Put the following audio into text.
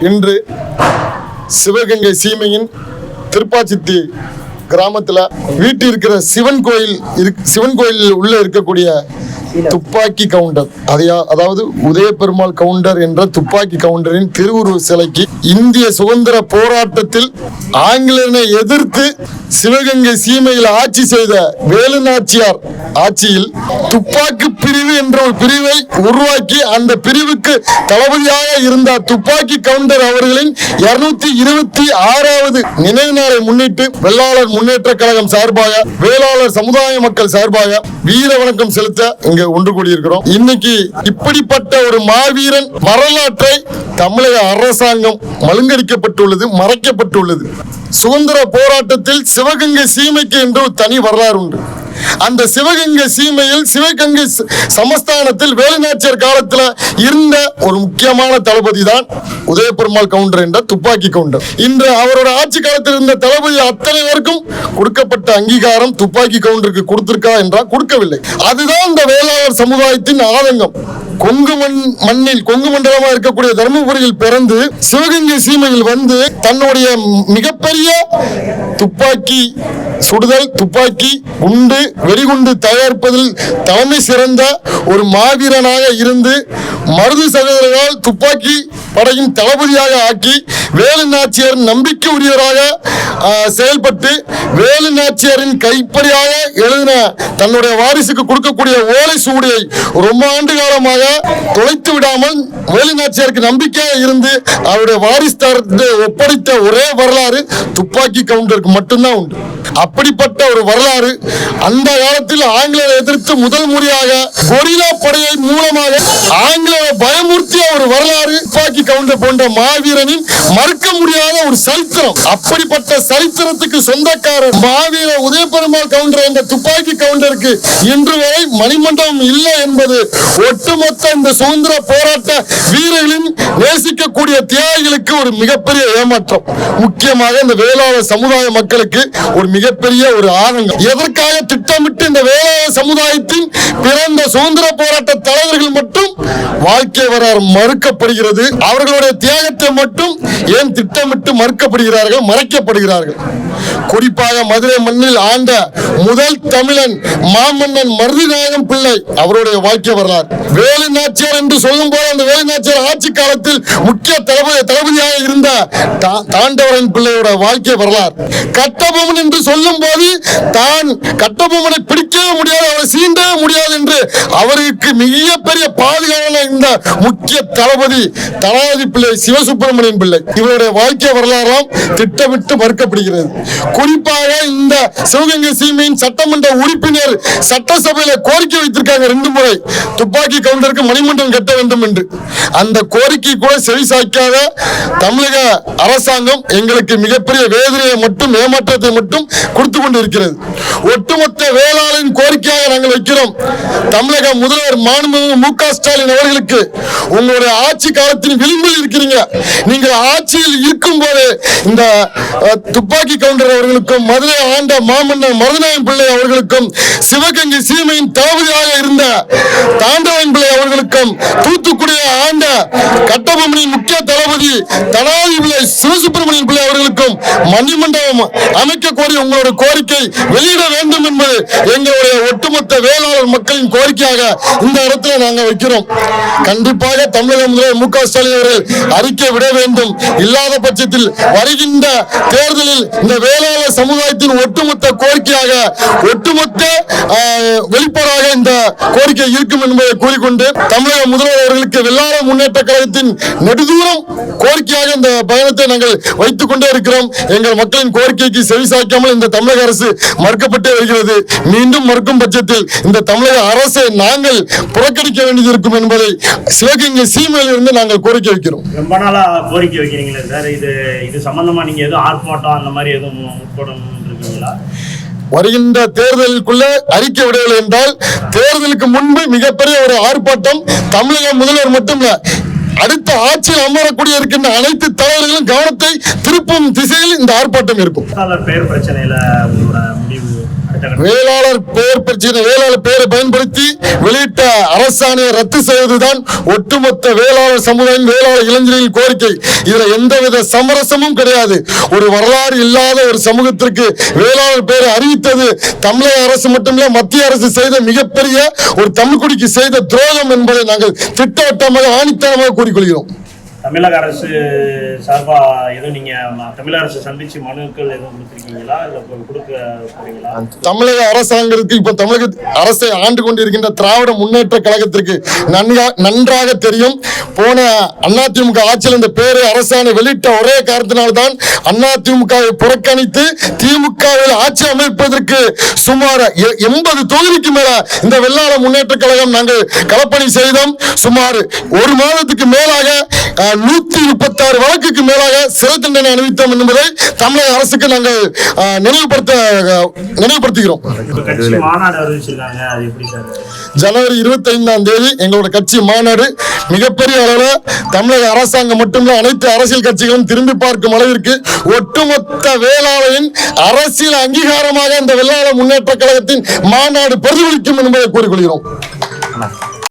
இன்று சிவகங்கை சீமையின் திருப்பாச்சித்தி கிராமத்தில் வீட்டில் இருக்கிற சிவன் கோயில் சிவன் கோயில் உள்ள இருக்கக்கூடிய துப்பாக்கி கவுண்டர். அதையா அதாவது உதய பெருமாள் கவுண்டர் என்ற துப்பாக்கி கவுண்டரின் திருவுருவ சிலைக்கு இந்திய சுதந்திர போராட்டத்தில் ஆங்கிலனை எதிர்த்து சிவகங்கை சீமையில் ஆட்சி செய்த வேலு நாச்சியார் ஆட்சியில் துப்பாக்கி பிரிவு என்ற ஒரு பிரிவை உருவாக்கி அந்த பிரிவுக்கு தளபதியாக இருந்த துப்பாக்கி கவுண்டர் அவர்களின் இருநூத்தி இருபத்தி ஆறாவது நினைவு நாளை முன்னிட்டு வெள்ளாளர் முன்னேற்ற கழகம் சார்பாக வேளாளர் சமுதாய மக்கள் சார்பாக வீர வணக்கம் செலுத்த இங்க ஒன்று கூடியிருக்கிறோம். இன்னைக்கு இப்படிப்பட்ட ஒரு மாவீரன் வரலாற்றை தமிழக அரசாங்கம் மழுங்கடிக்கப்பட்டுள்ளது மறைக்கப்பட்டுள்ளது. சுதந்திர போராட்டத்தில் சிவகங்கை சீமைக்கு என்று ஒரு தனி வரலாறு உண்டு. அந்த சிவகங்கை சீமையில் சிவகங்கை சமஸ்தானத்தில் வேலுநாச்சியர் காலத்துல இருந்த ஒரு முக்கியமான தளபதி தான் உதயபெருமாள் கவுண்டர் என்ற துப்பாக்கி கவுண்டர். இன்று அவரோட ஆட்சி காலத்தில் இருந்த தளபதி அத்தனை பேருக்கும் கொடுக்கப்பட்ட அங்கீகாரம் துப்பாக்கி கவுண்டருக்கு கொடுத்திருக்கா என்றால் கொடுக்கவில்லை. அதுதான் இந்த வேளாளர் சமுதாயத்தின் ஆதங்கம். கொங்கு மண் மண்ணில் கொங்கு மண்டலமா இருக்கக்கூடிய தருமபுரியில் பிறந்து சிவகங்கை சீமையில் வந்து தன்னுடைய மிகப்பெரிய துப்பாக்கி சுடுதல் துப்பாக்கி குண்டு வெடிகுண்டு தயாரிப்பதில் தலைமை சிறந்த ஒரு மாவீரனாக இருந்து மருது சகோதரனால் துப்பாக்கி படையின் தளபதியாக ஆக்கி வேலு நாச்சியார் நம்பிக்கை உரியவராக செயல்பட்டு வேலு நாச்சியாரின் கைப்படியாக எழுதின தன்னுடைய வாரிசுக்கு கொடுக்கக்கூடிய ஓலை சூடியை ரொம்ப ஆண்டு காலமாக தொலைத்து விடாமல் வேலு நாச்சியாருக்கு நம்பிக்கையாக இருந்து அவருடைய வாரிசுதாரத்தை ஒப்படைத்த ஒரே வரலாறு துப்பாக்கி கவுண்டருக்கு மட்டும்தான் உண்டு. அப்படிப்பட்ட ஒரு வரலாறு அந்த காலத்தில் ஆங்கிலேயரை எதிர்த்து முதல் முறையாக கொரிலா படையை மூலமாக ஆங்கிலேய பயமுறுத்திய ஒரு வரலாறு துப்பாக்கி கவுண்டர் போன்ற மாவீரனின் மறுக்க முடியாத ஒரு சரித்திரம். அப்படிப்பட்ட சரித்திரத்துக்கு சொந்தக்காரர் மாவீர உதயபெருமாள் கவுண்டர் என்ற துப்பாக்கி கவுண்டருக்கு இன்று வரை மணிமண்டபம் இல்லை என்பது ஒட்டுமொத்த இந்த சுதந்திர போராட்ட வீரர்களின் நேசிக்கக்கூடிய தியாகிகளுக்கு ஒரு மிகப்பெரிய ஏமாற்றம். முக்கியமாக இந்த வேளாளர் சமுதாய மக்களுக்கு ஒரு மிகப்பெரிய ஒரு ஆதங்கம். எதற்காக திட்டமிட்டு இந்த வேளாளர் சமுதாயத்தின் பிறந்த சுதந்திர போராட்ட தலைவர்கள் மட்டும் வாழ்க்கை வரலாறு மறுக்கப்படுகிறது? அவர்களுடைய தியாகத்தை மட்டும் ஏன் திட்டமிட்டு மறுக்கப்படுகிறார்கள் மறைக்கப்படுகிறார்கள்? குறிப்பாக மதுரை மண்ணில் ஆண்ட முதல் தமிழன் மாமன்னன் மருதிநாயகம் பிள்ளை அவருடைய வாழ்க்கை வரலாறு. வேலு நாச்சியார் என்று சொல்லும் போது அந்த வேலு நாச்சியார் ஆட்சி காலத்தில் முக்கிய தளபதி தளபதியாக இருந்த தாண்டவரன் பிள்ளையோட வாழ்க்கை வரலாறு. கட்டபொம்மன் என்று சொல்லும் போது தான் கட்டபொம்மனை பிடிக்கவே முடியாது அவரை சீண்டவே முடியாது என்று அவருக்கு மிகப்பெரிய பாதுகாவல இருந்த முக்கிய தளபதி தளபதி பிள்ளை சிவசுப்பிரமணியன் பிள்ளை. இவருடைய வாழ்க்கை வரலாறும் திட்டமிட்டு மறுக்கப்படுகிறது. குறிப்பாக இந்த சிவகங்கை சீமையின் சட்டமன்ற உறுப்பினர் சட்டசபையில கோரிக்கை வைத்திருக்காங்க ரெண்டு முறை. துப்பாக்கி கவுண்டருக்கு மணிமண்டலம் கட்ட வேண்டும் என்று. அந்த கோரிக்கை கூட செவி சாய்க்காத தமிழக அரசாங்கம் எங்களுக்கு மிகப்பெரிய வேதனையை மட்டும் ஏமாற்றத்தை மட்டும் கொடுத்து கொண்டு இருக்கிறது ஒட்டுமொத்த வேளாளரின் கோரிக்கையாக நாங்கள் வைக்கிறோம். தமிழக முதல்வர் மாண்புமிகு மு க ஸ்டாலின் அவர்களுக்கு உங்களுடைய ஆட்சி காலத்தின் விளிம்பில் இருக்கிறீங்க. நீங்கள் ஆட்சியில் இருக்கும் போது இந்த துப்பாக்கி கவுண்டர் அவர்களுக்கும் மதுரை ஆண்ட மாமன்னர் மருதநாயன் பிள்ளை அவர்களுக்கும் சிவகங்கை சீமையின் தளபதியாக இருந்த தாண்டவன் பிள்ளை அவர்களுக்கும் தூத்துக்குடியை ஆண்ட கட்டபொம்மனின் முக்கிய தளபதி தனாதி பிள்ளை சிவசுப்பிரமணியன் பிள்ளை அவர்களுக்கும் மணிமண்டபம் அமைக்க கோரி உங்களோட கோரிக்கை வெளியிட வேண்டும் என்பது எங்களுடைய ஒட்டுமொத்த வேளாளர் மக்களின் கோரிக்கையாக இந்த இடத்துல நாங்கள் வைக்கிறோம். கண்டிப்பாக தமிழக முதல்வர் மு க ஸ்டாலின் அவர்கள் அறிக்கை விட வேண்டும். இல்லாத பட்சத்தில் வருகின்ற தேர்தலில் இந்த வேளாளர் சமுதாயத்தின் ஒட்டுமொத்த கோரிக்கையாக ஒட்டுமொத்த வெளிப்பாடாக இந்த கோரிக்கை இருக்கும் என்பதை கூறிக்கொண்டு தமிழக முதல்வர் அவர்களுக்கு வெள்ளாள முன்னேற்ற கழகத்தின் நெடுதூரம் கோரிக்கையாக இந்த பயணத்தை நாங்கள் வைத்துக் கொண்டே இருக்கிறோம். எங்கள் மக்களின் கோரிக்கைக்கு செவிசாய்க்காமல் இந்த தமிழக அரசு மறுக்கப்பட்ட வருகிறது மீண்டும் மறுக்கும் பட்சத்தில் இந்த தமிழக அரசை நாங்கள் புறக்கணிக்க வேண்டியது இருக்கும் என்பதை சிவகங்கை சீமையில் இருந்து நாங்கள் கோரிக்கை வைக்கிறோம். ரொம்ப நாளா கோரிக்கை வைக்கிறீங்களே சார்? இது இது சம்பந்தமா நீங்க எதுவும் ஆர்ப்பாட்டம் அந்த மாதிரி எதுவும் முற்படணும் இருக்கீங்களா வருகின்ற தேர்தலுக்குள்ள அறிக்கை விடவில்லை என்றால் தேர்தலுக்கு முன்பு மிகப்பெரிய ஒரு ஆர்ப்பாட்டம் தமிழக முதல்வர் மட்டுமல்ல அடுத்த ஆட்சியில் அமரக்கூடிய இருக்கின்ற அனைத்து தலைவர்களும் கவனத்தை திருப்பும் திசையில் இந்த ஆர்ப்பாட்டம் இருக்கும். பெயர் பிரச்சனையில உங்களோட முடிவு வேளாளர் பெயர் பிரச்சனை வேளாளர் பெயரை பயன்படுத்தி வெளியிட்ட அரசாணையை ரத்து செய்வதுதான் ஒட்டுமொத்த வேளாளர் சமுதாயம் வேளாளர் இளைஞர்களின் கோரிக்கை. இதுல எந்தவித சமரசமும் கிடையாது. ஒரு வரலாறு இல்லாத ஒரு சமூகத்திற்கு வேளாளர் பெயரை அறிவித்தது தமிழக அரசு மட்டுமில்ல மத்திய அரசு செய்த மிகப்பெரிய ஒரு தமிழ்குடிக்கு செய்த துரோகம் என்பதை நாங்கள் திட்டவட்டமாக ஆணித்தனமாக கூறிக்கொள்கிறோம். தமிழக அரசு சார்பா எதுவும் நீங்க தமிழக அரசு சந்திச்சு மனுக்கள் எதுவும் கொடுத்துருக்கீங்களா? இல்ல கொடுக்க போறீங்களா? தமிழக அரசாங்கத்திற்கு இப்ப தமிழக அரசை ஆண்டு கொண்டிருக்கின்ற திராவிட முன்னேற்ற கழகத்திற்கு நன்கா- நன்றாக தெரியும். போன அதிமுக ஆட்சியில் இந்த பேரை அரசாணை வெளியிட்ட ஒரே காரணத்தினால்தான் அதிமுகவை புறக்கணித்து திமுகவில் ஆட்சி அமைப்பதற்கு சுமார் எ- எண்பது தொகுதிக்கு மேல இந்த வெள்ளாள முன்னேற்ற கழகம் நாங்கள் களப்பணி செய்தோம். சுமார் ஒரு மாதத்துக்கு மேலாக நூத்தி முப்பத்தாறு வழக்குக்கு மேலாக சிறை தண்டனை அனுபவித்தோம் என்பதை தமிழக அரசுக்கு நாங்கள் நினைவுபடுத்த நினைவுபடுத்துகிறோம். ஜனவரி இருபத்தி ஐந்தாம் தேதி எங்களோட கட்சி மாநாடு மிகப்பெரிய அளவில் தமிழக அரசாங்கம் மட்டுமில்ல அனைத்து அரசியல் கட்சிகளும் திரும்பி பார்க்கும் அளவிற்கு ஒட்டுமொத்த வேளாளரின் அரசியல் அங்கீகாரமாக இந்த வெள்ளாள முன்னேற்ற கழகத்தின் மாநாடு பிரதிபலிக்கும் என்பதை கூறிக்கொள்கிறோம்.